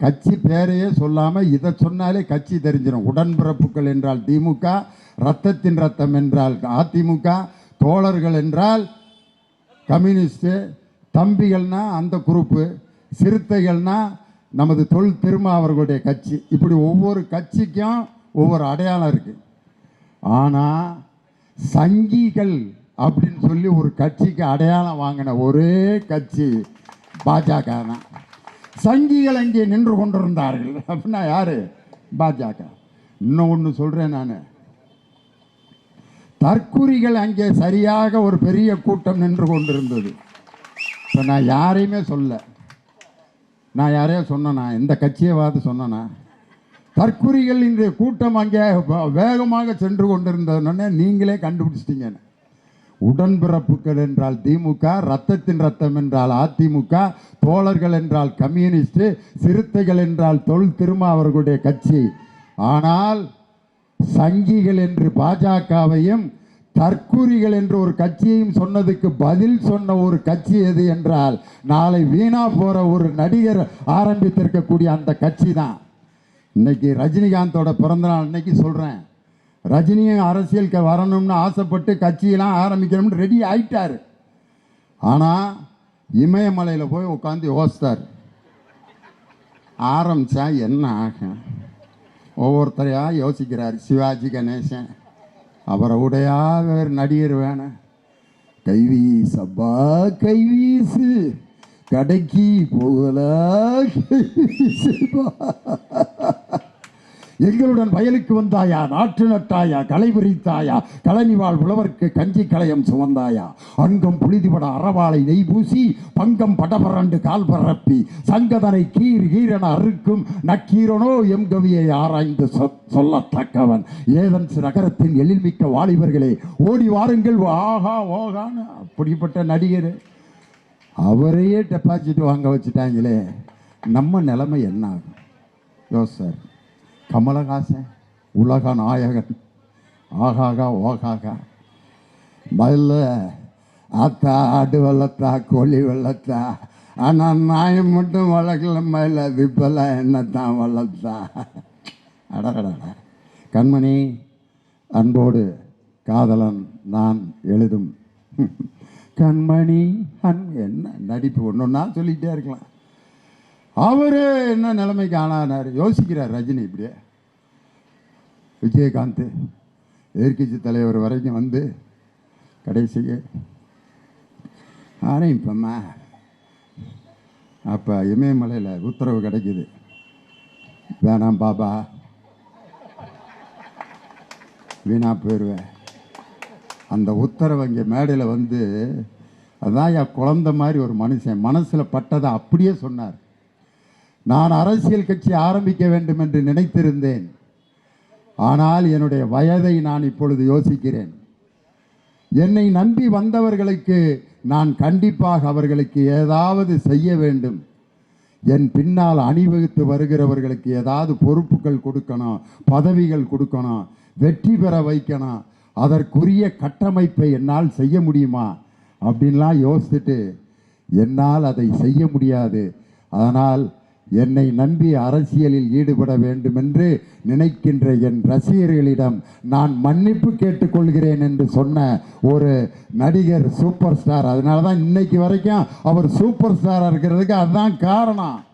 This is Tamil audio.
கட்சி பேரையே சொல்லாமல் இதை சொன்னாலே கட்சி தெரிஞ்சிடும் உடன்பிறப்புகள் என்றால் திமுக ரத்தத்தின் ரத்தம் என்றால் அதிமுக தோழர்கள் என்றால் கம்யூனிஸ்ட்டு தம்பிகள்னா அந்த குரூப்பு சிறுத்தைகள்னா நமது தொல் திருமா அவர்களுடைய கட்சி. இப்படி ஒவ்வொரு கட்சிக்கும் ஒவ்வொரு அடையாளம் இருக்குது ஆனால் சங்கிகள் அப்படின்னு சொல்லி ஒரு கட்சிக்கு அடையாளம் வாங்கின ஒரே கட்சி பாஜக தான் சங்கிகள் அங்கே நின்று கொண்டிருந்தார்கள். அப்படின்னா யாரு? பாஜக. இன்னும் ஒன்று சொல்கிறேன் நான். தற்குறிகள் அங்கே சரியாக ஒரு பெரிய கூட்டம் நின்று கொண்டிருந்தது. இப்போ நான் யாரையுமே சொல்ல. நான் யாரையோ சொன்னேனா? இந்த கட்சியவாது சொன்னேனா? தற்குறிகள் இன்றைய கூட்டம் அங்கே வேகமாக சென்று கொண்டிருந்ததுன்னு நீங்களே கண்டுபிடிச்சிட்டீங்க உடன்பிறப்புகள் என்றால் திமுக ரத்தத்தின் ரத்தம் என்றால் அதிமுக தோழர்கள் என்றால் கம்யூனிஸ்ட் சிறுத்தைகள் என்றால் தொல் திருமா அவர்களுடைய கட்சி. ஆனால் சங்கிகள் என்று பாஜகவையும் தற்கூரிகள் என்று ஒரு கட்சியையும் சொன்னதுக்கு பதில் சொன்ன ஒரு கட்சி எது என்றால் நாளை வீணா போற ஒரு நடிகர் ஆரம்பித்திருக்கக்கூடிய அந்த கட்சி தான் இன்னைக்கு ரஜினிகாந்தோட பிறந்தநாள் இன்னைக்கு சொல்றேன். ரஜினியும் அரசியலுக்கு வரணும்னு ஆசைப்பட்டு கட்சியெல்லாம் ஆரம்பிக்கணும்னு ரெடி ஆயிட்டார். ஆனால் இமயமலையில் போய் உட்காந்து யோசித்தார். ஆரம்பித்தா என்ன ஆகும்? ஒவ்வொருத்தரையாக யோசிக்கிறார். சிவாஜி கணேசன். அவரை உடையா வேறு நடிகர் வேணும் கைவீசப்பா கைவீசு கடைக்கு போகல கைவீசுப்பா. எங்களுடன் வயலுக்கு வந்தாயா? நாற்று நட்டாயா? களை விரித்தாயா? கழனிவாழ் உழவர்க்கு கஞ்சி களையம் சுமந்தாயா? அங்கம் புழுதிபட அறவாளை நெய் பூசி பங்கம் படபரண்டு கால் பரப்பி சங்கதனை கீர் கீரன அறுக்கும் நக்கீரனோ எம் கவியை ஆராய்ந்து சொல்லத்தக்கவன். ஏதன்ஸ் நகரத்தின் எழில்மிக்க வாலிபர்களே ஓடி வாருங்கள். ஆஹா ஓகான்னு அப்படிப்பட்ட நடிகர். அவரையே டெபாசிட் வாங்க வச்சுட்டாங்களே. நம்ம நிலைமை என்ன? ஆகும் யோசார் கமலஹாசன் உலக நாயகன். ஆகாகா ஓகாகா. முதல்ல ஆத்தா ஆடு வளர்த்தா கோழி வளர்த்தா ஆனால் நாயம் மட்டும் வளர்க்கல மயில் அது என்ன தான் வளர்த்தா அடடடா கண்மணி அன்போடு காதலன் நான் எழுதும். கண்மணி அன் என்ன? நடிப்பு ஒன்று ஒன்றா சொல்லிகிட்டே இருக்கலாம். அவரு என்ன நிலைமைக்கு ஆனார் யோசிக்கிறார் ரஜினி இப்படியே. விஜயகாந்த் எதிர்கட்சி தலைவர் வரைக்கும் வந்து கடைசிக்கு ஆரம்பிப்பம்மா அப்போ இமயமலையில் உத்தரவு கிடைக்குது. வேணாம் பாபா. வீணா போயிடுவேன் அந்த உத்தரவு இங்கே மேடையில் வந்து அதான் என் குழந்த மாதிரி ஒரு மனுஷன். மனசில் பட்டதை அப்படியே சொன்னார். நான் அரசியல் கட்சி ஆரம்பிக்க வேண்டும் என்று நினைத்திருந்தேன். ஆனால் என்னுடைய வயதை நான் இப்பொழுது யோசிக்கிறேன். என்னை நம்பி வந்தவர்களுக்கு நான் கண்டிப்பாக அவர்களுக்கு ஏதாவது செய்ய வேண்டும். என் பின்னால் அணிவகுத்து வருகிறவர்களுக்கு ஏதாவது பொறுப்புகள் கொடுக்கணும் பதவிகள் கொடுக்கணும் வெற்றி பெற வைக்கணும் அதற்குரிய கட்டமைப்பை என்னால் செய்ய முடியுமா? அப்படின்லாம் யோசித்துட்டு என்னால் அதை செய்ய முடியாது. அதனால் என்னை நம்பி அரசியலில் ஈடுபட வேண்டுமென்று நினைக்கின்ற என் ரசிகர்களிடம் நான் மன்னிப்பு கேட்டுக்கொள்கிறேன் என்று சொன்ன ஒரு நடிகர் சூப்பர் ஸ்டார் அதனால தான் இன்னைக்கு வரைக்கும் அவர் சூப்பர் ஸ்டாராக இருக்கிறதுக்கு அதுதான் காரணம்.